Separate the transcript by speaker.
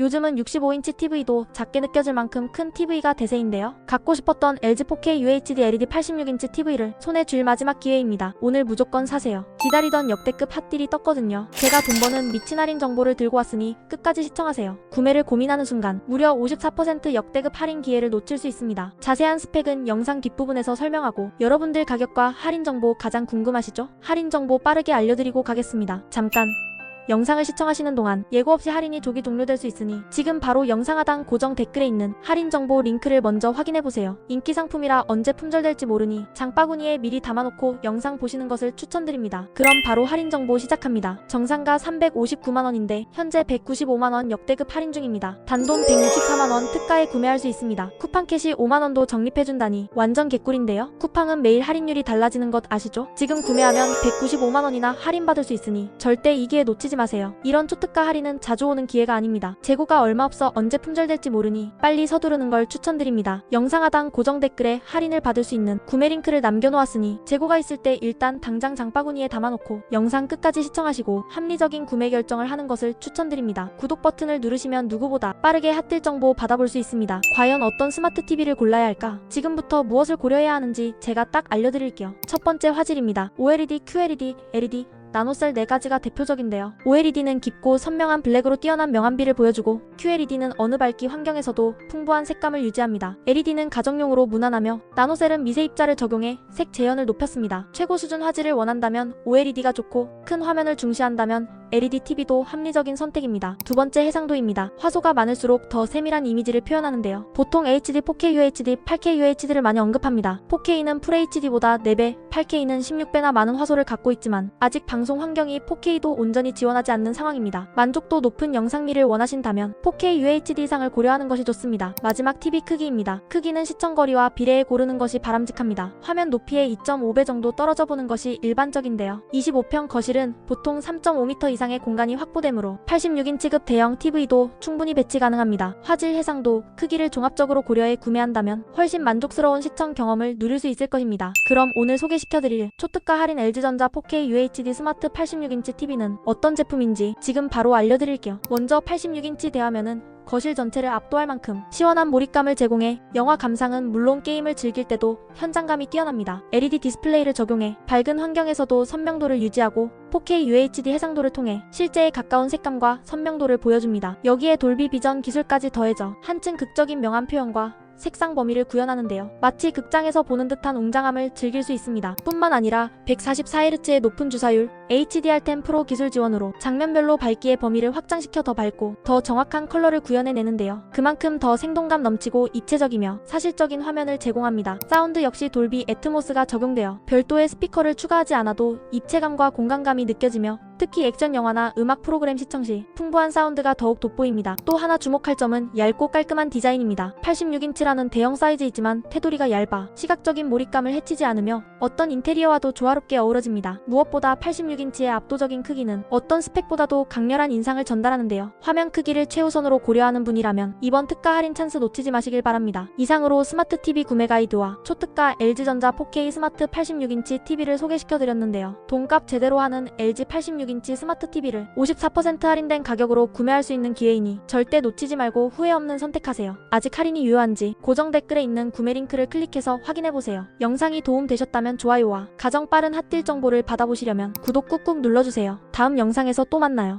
Speaker 1: 요즘은 65인치 TV도 작게 느껴질 만큼 큰 TV가 대세인데요. 갖고 싶었던 LG 4K UHD LED 86인치 TV를 손에 쥘 마지막 기회입니다. 오늘 무조건 사세요. 기다리던 역대급 핫딜이 떴거든요. 제가 돈 버는 미친 할인 정보를 들고 왔으니 끝까지 시청하세요. 구매를 고민하는 순간 무려 54% 역대급 할인 기회를 놓칠 수 있습니다. 자세한 스펙은 영상 뒷부분에서 설명하고 여러분들 가격과 할인 정보 가장 궁금하시죠? 할인 정보 빠르게 알려드리고 가겠습니다. 잠깐 영상을 시청하시는 동안 예고 없이 할인이 조기 종료될 수 있으니 지금 바로 영상 하단 고정 댓글에 있는 할인 정보 링크를 먼저 확인해 보세요. 인기 상품이라 언제 품절될지 모르니 장바구니에 미리 담아놓고 영상 보시는 것을 추천드립니다. 그럼 바로 할인 정보 시작합니다. 정상가 359만 원인데 현재 195만 원 역대급 할인 중입니다. 단돈 164만 원 특가에 구매할 수 있습니다. 쿠팡 캐시 5만 원도 적립해 준다니 완전 개꿀인데요. 쿠팡은 매일 할인율이 달라지는 것 아시죠? 지금 구매하면 195만 원이나 할인 받을 수 있으니 절대 이 기회 놓치지 마세요. 이런 초특가 할인은 자주 오는 기회가 아닙니다. 재고가 얼마 없어 언제 품절될지 모르니 빨리 서두르는 걸 추천드립니다. 영상 하단 고정 댓글에 할인을 받을 수 있는 구매 링크를 남겨놓았으니 재고가 있을 때 일단 당장 장바구니에 담아놓고 영상 끝까지 시청하시고 합리적인 구매 결정을 하는 것을 추천드립니다. 구독 버튼을 누르시면 누구보다 빠르게 핫딜 정보 받아볼 수 있습니다. 과연 어떤 스마트 TV를 골라야 할까? 지금부터 무엇을 고려해야 하는지 제가 딱 알려드릴게요. 첫 번째 화질입니다. OLED, QLED, LED, 나노셀 4가지가 대표적인데요. OLED는 깊고 선명한 블랙으로 뛰어난 명암비를 보여주고 QLED는 어느 밝기 환경에서도 풍부한 색감을 유지합니다. LED는 가정용으로 무난하며 나노셀은 미세 입자를 적용해 색 재현을 높였습니다. 최고 수준 화질을 원한다면 OLED가 좋고 큰 화면을 중시한다면 LED TV도 합리적인 선택입니다. 두 번째 해상도입니다. 화소가 많을수록 더 세밀한 이미지를 표현하는데요. 보통 HD, 4K UHD, 8K UHD를 많이 언급합니다. 4K는 FHD보다 4배, 8K는 16배나 많은 화소를 갖고 있지만 아직 방송 환경이 4K도 온전히 지원하지 않는 상황입니다. 만족도 높은 영상미를 원하신다면 4K UHD 이상을 고려하는 것이 좋습니다. 마지막 TV 크기입니다. 크기는 시청거리와 비례해 고르는 것이 바람직합니다. 화면 높이의 2.5배 정도 떨어져 보는 것이 일반적인데요. 25평 거실은 보통 3.5m 이상 의 공간이 확보되므로 86인치급 대형 TV도 충분히 배치 가능합니다. 화질 해상도, 크기를 종합적으로 고려해 구매한다면 훨씬 만족스러운 시청 경험을 누릴 수 있을 것입니다. 그럼 오늘 소개시켜드릴 초특가 할인 LG전자 4K UHD 스마트 86인치 TV는 어떤 제품인지 지금 바로 알려드릴게요. 먼저 86인치 대화면은 거실 전체를 압도할 만큼 시원한 몰입감을 제공해 영화 감상은 물론 게임을 즐길 때도 현장감이 뛰어납니다. LED 디스플레이를 적용해 밝은 환경에서도 선명도를 유지하고 4K UHD 해상도를 통해 실제에 가까운 색감과 선명도를 보여줍니다. 여기에 돌비 비전 기술까지 더해져 한층 극적인 명암 표현과 색상 범위를 구현하는데요. 마치 극장에서 보는 듯한 웅장함을 즐길 수 있습니다. 뿐만 아니라 144Hz의 높은 주사율, HDR10 프로 기술 지원으로 장면별로 밝기의 범위를 확장시켜 더 밝고 더 정확한 컬러를 구현해내는데요. 그만큼 더 생동감 넘치고 입체적이며 사실적인 화면을 제공합니다. 사운드 역시 돌비 애트모스가 적용되어 별도의 스피커를 추가하지 않아도 입체감과 공간감이 느껴지며 특히 액션 영화나 음악 프로그램 시청 시 풍부한 사운드가 더욱 돋보입니다. 또 하나 주목할 점은 얇고 깔끔한 디자인입니다. 86인치라는 대형 사이즈이지만 테두리가 얇아 시각적인 몰입감을 해치지 않으며 어떤 인테리어와도 조화롭게 어우러집니다. 무엇보다 86인치의 압도적인 크기는 어떤 스펙보다도 강렬한 인상을 전달하는데요. 화면 크기를 최우선으로 고려하는 분이라면 이번 특가 할인 찬스 놓치지 마시길 바랍니다. 이상으로 스마트 TV 구매 가이드와 초특가 LG전자 4K 스마트 86인치 TV를 소개시켜드렸는데요. 돈값 제대로 하는 LG 86 인치 스마트 TV를 54% 할인된 가격으로 구매할 수 있는 기회이니 절대 놓치지 말고 후회 없는 선택하세요. 아직 할인이 유효한지 고정 댓글에 있는 구매 링크를 클릭해서 확인해보세요. 영상이 도움되셨다면 좋아요와 가정 빠른 핫딜 정보를 받아보시려면 구독 꾹꾹 눌러주세요. 다음 영상에서 또 만나요.